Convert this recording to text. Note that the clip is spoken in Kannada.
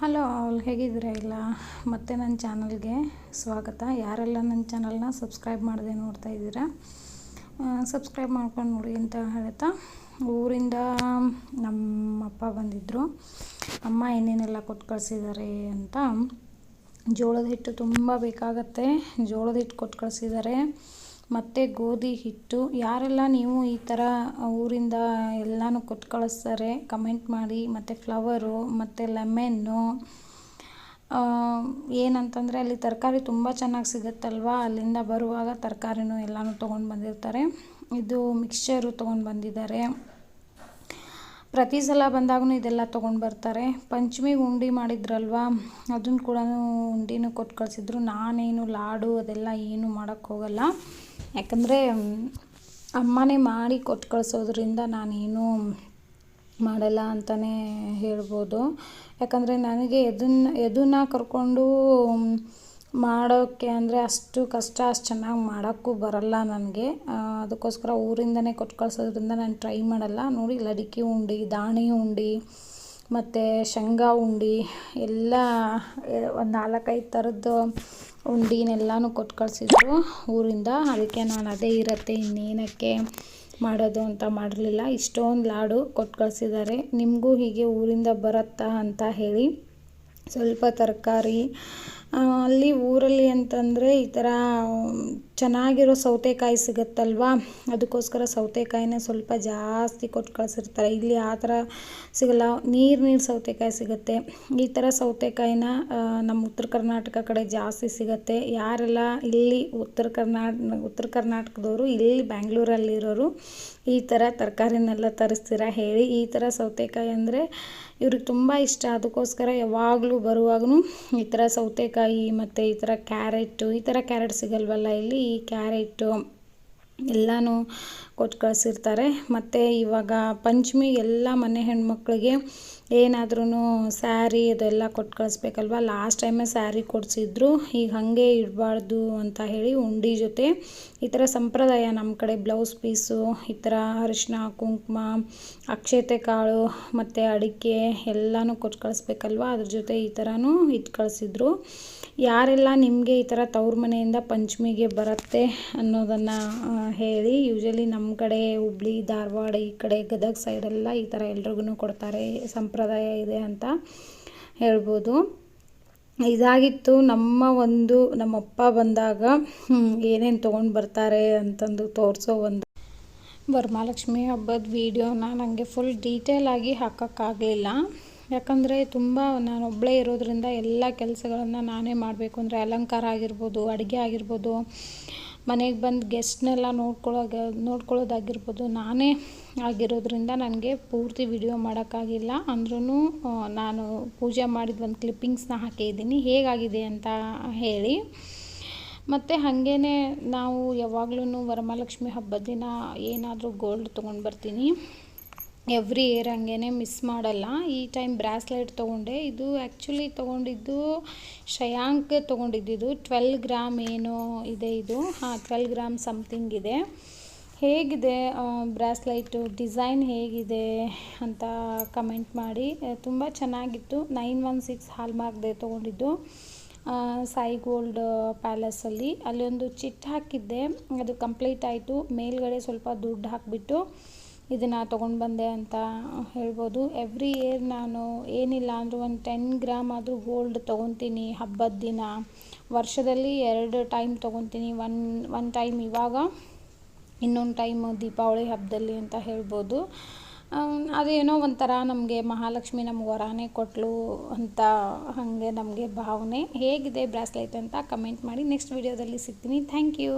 ಹಲೋ, ಅವ್ಳು ಹೇಗಿದ್ದೀರಾ? ಇಲ್ಲ, ಮತ್ತೆ ನನ್ನ ಚಾನಲ್ಗೆ ಸ್ವಾಗತ. ಯಾರೆಲ್ಲ ನನ್ನ ಚಾನಲ್ನ ಸಬ್ಸ್ಕ್ರೈಬ್ ಮಾಡದೆ ನೋಡ್ತಾ ಇದ್ದೀರಾ ಸಬ್ಸ್ಕ್ರೈಬ್ ಮಾಡ್ಕೊಂಡು ನೋಡಿ ಅಂತ ಹೇಳ್ತಾ. ಊರಿಂದ ನಮ್ಮ ಅಪ್ಪ ಬಂದಿದ್ದರು ಅಮ್ಮ, ಏನೇನೆಲ್ಲ ಕೊಟ್ಟು ಕಳಿಸಿದ್ದಾರೆ ಅಂತ. ಜೋಳದ ಹಿಟ್ಟು ತುಂಬ ಬೇಕಾಗತ್ತೆ. ಜೋಳದ ಹಿಟ್ಟು ಕೊಟ್ಟು ಕಳಿಸಿದ್ದಾರೆ. ಮತ್ತು ಗೋಧಿ ಹಿಟ್ಟು. ಯಾರೆಲ್ಲ ನೀವು ಈ ಥರ ಊರಿಂದ ಎಲ್ಲನೂ ಕೊಟ್ಟು ಕಳಿಸ್ತಾರೆ ಕಮೆಂಟ್ ಮಾಡಿ, ಮತ್ತು ಫ್ಲವರು ಮತ್ತು ಲೆಮೆನ್ನು ಏನಂತಂದರೆ ಅಲ್ಲಿ ತರಕಾರಿ ತುಂಬ ಚೆನ್ನಾಗಿ ಸಿಗುತ್ತಲ್ವಾ? ಅಲ್ಲಿಂದ ಬರುವಾಗ ತರಕಾರಿನೂ ಎಲ್ಲನೂ ತೊಗೊಂಡು ಬಂದಿರ್ತಾರೆ. ಇದು ಮಿಕ್ಸ್ಚರು ತೊಗೊಂಡು ಬಂದಿದ್ದಾರೆ. ಪ್ರತಿ ಸಲ ಬಂದಾಗೂ ಇದೆಲ್ಲ ತೊಗೊಂಡು ಬರ್ತಾರೆ. ಪಂಚಮಿಗೆ ಉಂಡೆ ಮಾಡಿದ್ರಲ್ವ? ಅದನ್ನು ಕೂಡ ಉಂಡಿನೂ ಕೊಟ್ಟು ಕಳಿಸಿದ್ರು. ನಾನೇನು ಲಾಡು ಅದೆಲ್ಲ ಏನು ಮಾಡೋಕ್ಕೆ ಹೋಗಲ್ಲ. ಯಾಕಂದರೆ, ಅಮ್ಮನೇ ಮಾಡಿ ಕೊಟ್ಟು ಕಳಿಸೋದ್ರಿಂದ ನಾನೇನು ಮಾಡಲ್ಲ ಅಂತಲೇ ಹೇಳ್ಬೋದು. ಯಾಕಂದರೆ, ನನಗೆ ಎದನ್ನ ಎದನ್ನ ಕರ್ಕೊಂಡು ಮಾಡೋಕ್ಕೆ ಅಂದರೆ ಅಷ್ಟು ಕಷ್ಟ, ಅಷ್ಟು ಚೆನ್ನಾಗಿ ಮಾಡೋಕ್ಕೂ ಬರಲ್ಲ ನನಗೆ. ಅದಕ್ಕೋಸ್ಕರ ಊರಿಂದನೇ ಕೊಟ್ಟು ಕಳಿಸೋದ್ರಿಂದ ನಾನು ಟ್ರೈ ಮಾಡಲ್ಲ. ನೋಡಿ, ಲಡಿಕೆ ಉಂಡೆ, ದಾಣಿ ಉಂಡೆ, ಮತ್ತು ಶೇಂಗಾ ಉಂಡೆ, ಎಲ್ಲ ಒಂದು ನಾಲ್ಕೈದು ಥರದ್ದು ಉಂಡಿನೆಲ್ಲನೂ ಕೊಟ್ಟು ಕಳಿಸಿದ್ರು ಊರಿಂದ. ಅದಕ್ಕೆ ನಾನು ಅದೇ ಇರತ್ತೆ, ಇನ್ನೇನಕ್ಕೆ ಮಾಡೋದು ಅಂತ ಮಾಡಲಿಲ್ಲ ಇಷ್ಟೊಂದು ಲಾಡು ಕೊಟ್ಟು ಕಳಿಸಿದ್ದಾರೆ. ನಿಮಗೂ ಹೀಗೆ ಊರಿಂದ ಬರುತ್ತಾ ಅಂತ ಹೇಳಿ. ಸ್ವಲ್ಪ ತರಕಾರಿ ಅಲ್ಲಿ ಊರಲ್ಲಿ ಅಂತಂದರೆ ಈ ಥರ ಚೆನ್ನಾಗಿರೋ ಸೌತೆಕಾಯಿ ಸಿಗುತ್ತಲ್ವ? ಅದಕ್ಕೋಸ್ಕರ ಸೌತೆಕಾಯಿನ ಸ್ವಲ್ಪ ಜಾಸ್ತಿ ಕೊಟ್ಟು ಕಳಿಸಿರ್ತಾರೆ. ಇಲ್ಲಿ ಆ ಥರ ಸಿಗಲ್ಲ. ನೀರು ನೀರು ಸೌತೆಕಾಯಿ ಸಿಗುತ್ತೆ. ಈ ಥರ ಸೌತೆಕಾಯಿನ ನಮ್ಮ ಉತ್ತರ ಕರ್ನಾಟಕ ಕಡೆ ಜಾಸ್ತಿ ಸಿಗುತ್ತೆ. ಯಾರೆಲ್ಲ ಇಲ್ಲಿ ಉತ್ತರ ಕರ್ನಾಟಕ ಉತ್ತರ ಕರ್ನಾಟಕದವರು, ಇಲ್ಲಿ ಬ್ಯಾಂಗ್ಳೂರಲ್ಲಿರೋರು ಈ ಥರ ತರಕಾರಿನೆಲ್ಲ ತರಿಸ್ತೀರಾ ಹೇಳಿ. ಈ ಥರ ಸೌತೆಕಾಯಿ ಅಂದರೆ ಇವ್ರಿಗೆ ತುಂಬ ಇಷ್ಟ. ಅದಕ್ಕೋಸ್ಕರ ಯಾವಾಗಲೂ ಬರುವಾಗೂ ಈ ಥರ ಸೌತೆಕಾಯಿ ಮತ್ತು ಈ ಥರ ಕ್ಯಾರೆಟು, ಈ ಥರ ಕ್ಯಾರೆಟ್ ಸಿಗಲ್ವಲ್ಲ ಇಲ್ಲಿ? ಈ ಕ್ಯಾರೆಟು. ಎಲ್ಲನೂ ಕೊಟ್ಟು ಕಳಿಸಿರ್ತಾರೆ. ಮತ್ತು ಇವಾಗ ಪಂಚಮಿ ಎಲ್ಲ ಮನೆ ಹೆಣ್ಮಕ್ಳಿಗೆ ಏನಾದ್ರೂ ಸ್ಯಾರಿ ಅದೆಲ್ಲ ಕೊಟ್ಟು ಕಳಿಸ್ಬೇಕಲ್ವ? ಲಾಸ್ಟ್ ಟೈಮೇ ಸ್ಯಾರಿ ಕೊಡಿಸಿದ್ರು. ಈಗ ಹಾಗೆ ಇಡಬಾರ್ದು ಅಂತ ಹೇಳಿ ಉಂಡಿ ಜೊತೆ ಈ ಥರ ಸಂಪ್ರದಾಯ ನಮ್ಮ ಕಡೆ ಬ್ಲೌಸ್ ಪೀಸು, ಈ ಥರ ಅರಿಶಿನ, ಕುಂಕುಮ, ಅಕ್ಷತೆ ಕಾಳು, ಮತ್ತು ಅಡಿಕೆ ಎಲ್ಲನೂ ಕೊಟ್ಟು ಕಳಿಸ್ಬೇಕಲ್ವ? ಅದ್ರ ಜೊತೆ ಈ ಥರನೂ ಇದು ಕಳಿಸಿದ್ರು. ಯಾರೆಲ್ಲ ನಿಮಗೆ ಈ ಥರ ತವ್ರ ಮನೆಯಿಂದ ಪಂಚಮಿಗೆ ಬರುತ್ತೆ ಅನ್ನೋದನ್ನು ಹೇಳಿ ಯೂಶಲಿ ನಮ್ಮ ಕಡೆ ಹುಬ್ಳಿ, ಧಾರವಾಡ ಈ ಕಡೆ ಗದಗ ಸೈಡೆಲ್ಲ ಈ ಥರ ಎಲ್ರಿಗೂ ಕೊಡ್ತಾರೆ, ಸಂಪ್ರದಾಯ ಇದೆ ಅಂತ ಹೇಳ್ಬೋದು. ಇದಾಗಿತ್ತು ನಮ್ಮ ಒಂದು, ನಮ್ಮಪ್ಪ ಬಂದಾಗ ಏನೇನು ತೊಗೊಂಡು ಬರ್ತಾರೆ ಅಂತಂದು ತೋರಿಸೋ ಒಂದು ವರಮಹಾಲಕ್ಷ್ಮಿ ಹಬ್ಬದ ವೀಡಿಯೋನ ನನಗೆ ಫುಲ್ ಡೀಟೇಲಾಗಿ ಹಾಕೋಕ್ಕಾಗಲಿಲ್ಲ. ಯಾಕಂದರೆ ತುಂಬ ನಾನು ಒಬ್ಬಳೇ ಇರೋದರಿಂದ ಎಲ್ಲ ಕೆಲಸಗಳನ್ನು ನಾನೇ ಮಾಡಬೇಕು. ಅಂದರೆ ಅಲಂಕಾರ ಆಗಿರ್ಬೋದು, ಅಡುಗೆ ಆಗಿರ್ಬೋದು, ಮನೆಗೆ ಬಂದು ಗೆಸ್ಟ್ನೆಲ್ಲ ನೋಡ್ಕೊಳ್ಳೋ ನೋಡ್ಕೊಳ್ಳೋದಾಗಿರ್ಬೋದು ನಾನೇ ಆಗಿರೋದ್ರಿಂದ ನನಗೆ ಪೂರ್ತಿ ವಿಡಿಯೋ ಮಾಡೋಕ್ಕಾಗಿಲ್ಲ. ಅಂದ್ರೂ ನಾನು ಪೂಜೆ ಮಾಡಿದ ಒಂದು ಕ್ಲಿಪ್ಪಿಂಗ್ಸ್ನ ಹಾಕಿದ್ದೀನಿ. ಹೇಗಾಗಿದೆ ಅಂತ ಹೇಳಿ. ಮತ್ತು ಹಾಗೇ ನಾವು ಯಾವಾಗ್ಲೂ ವರಮಹಾಲಕ್ಷ್ಮಿ ಹಬ್ಬದ ದಿನ ಏನಾದರೂ ಗೋಲ್ಡ್ ತೊಗೊಂಡು ಬರ್ತೀನಿ. ಎವ್ರಿ ಇಯರ್ ಹಂಗೇ ಮಿಸ್ ಮಾಡಲ್ಲ. ಈ ಟೈಮ್ ಬ್ರಾಸ್ಲೆಟ್ ತೊಗೊಂಡೆ. ಇದು ಆ್ಯಕ್ಚುಲಿ ತೊಗೊಂಡಿದ್ದು ಶಯಾಂಕ್ ತೊಗೊಂಡಿದ್ದು. ಟ್ವೆಲ್ ಗ್ರಾಮ್ ಏನು ಇದೆ ಇದು. ಹಾಂ, ಟ್ವೆಲ್ ಗ್ರಾಮ್ ಸಮಥಿಂಗ್ ಇದೆ. ಹೇಗಿದೆ ಬ್ರಾಸ್ಲೈಟು? ಡಿಸೈನ್ ಹೇಗಿದೆ ಅಂತ ಕಮೆಂಟ್ ಮಾಡಿ. ತುಂಬ ಚೆನ್ನಾಗಿತ್ತು. ನೈನ್ ಒನ್ ಸಿಕ್ಸ್ ಹಾಲ್ಮಾರ್ಕ್ದೆ ತೊಗೊಂಡಿದ್ದು ಸಾಯಿ ಗೋಲ್ಡ್ ಪ್ಯಾಲೇಸಲ್ಲಿ ಅಲ್ಲಿ. ಒಂದು ಚಿಟ್ ಹಾಕಿದ್ದೆ. ಅದು ಕಂಪ್ಲೀಟ್ ಆಯಿತು. ಮೇಲ್ಗಡೆ ಸ್ವಲ್ಪ ದುಡ್ಡು ಹಾಕಿಬಿಟ್ಟು ಇದನ್ನು ತೊಗೊಂಡು ಬಂದೆ ಅಂತ ಹೇಳ್ಬೋದು. ಎವ್ರಿ ಇಯರ್ ನಾನು ಏನಿಲ್ಲ ಅಂದರೂ ಒಂದು ಟೆನ್ ಗ್ರಾಮ್ ಆದರೂ ಗೋಲ್ಡ್ ತೊಗೊತೀನಿ ಹಬ್ಬದ ದಿನ. ವರ್ಷದಲ್ಲಿ ಎರಡು ಟೈಮ್ ತೊಗೊತೀನಿ. ಒನ್ ಒನ್ ಟೈಮ್ ಇವಾಗ, ಇನ್ನೊಂದು ಟೈಮ್ ದೀಪಾವಳಿ ಹಬ್ಬದಲ್ಲಿ ಅಂತ ಹೇಳ್ಬೋದು. ಅದೇನೋ ಒಂಥರ ನಮಗೆ ಮಹಾಲಕ್ಷ್ಮಿ ನಮ್ಗೆ ವರಾನೇ ಕೊಟ್ಟಳು ಅಂತ ಹಾಗೆ ನಮಗೆ ಭಾವನೆ ಹೇಗಿದೆ. ಬ್ರಾಸ್ಲೈಟ್ ಅಂತ ಕಮೆಂಟ್ ಮಾಡಿ ನೆಕ್ಸ್ಟ್ ವಿಡಿಯೋದಲ್ಲಿ ಸಿಗ್ತೀನಿ. Thank you